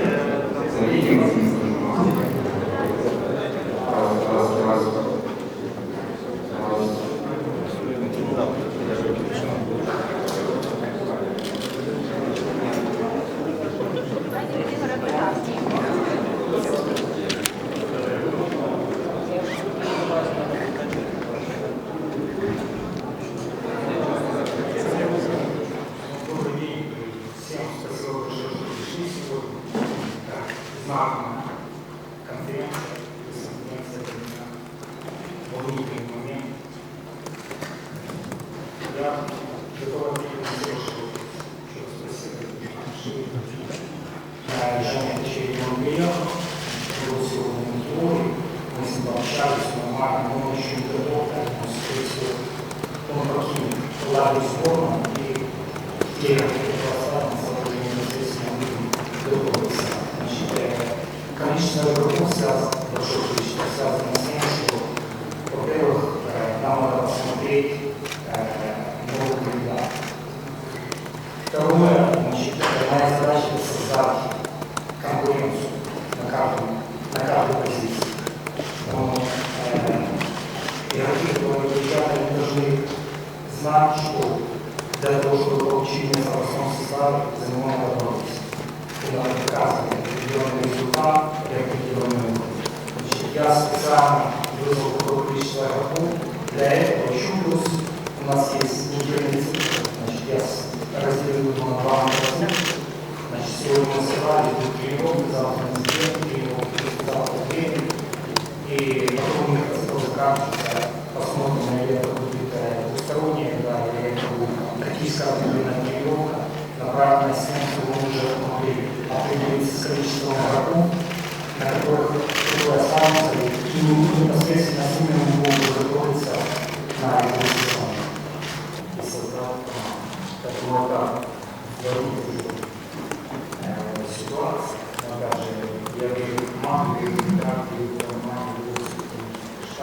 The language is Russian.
Äh, Thank you. Знатная конференция. Конференция для меня волнительный момент. Я готов ответить на все ваши вопросы. Еще раз спасибо. Я Женя Течерин Андреев. Был сегодня теории. Мы с ним пообщались но он еще не готов. Он, всего, он прокинет ладу сборную и те связано, большое количество связано во-первых, э, нам надо посмотреть э, новых кандидатов. Второе, значит, э, это создать конкуренцию на каждой, позиции. Но, э, игроки, которые приезжают, должны знать, что для того, чтобы получить место в основном за него надо бороться. И надо доказывать определенный результат и определенный уровень. Значит, я специально вызвал такое количество игроков. Для этого еще плюс у нас есть недельный цикл. Значит, я разделил его на два магазина. Значит, сегодня мы собрали тут тренировки, завтра на неделю, тренировки, завтра тренинг. И потом них цикл заканчивается. Посмотрим, или это будет э, двусторонняя игра, или это будет практическая определенная тренировка. Направленная с тем, чтобы мы уже могли определиться с количеством игроков, на которых которые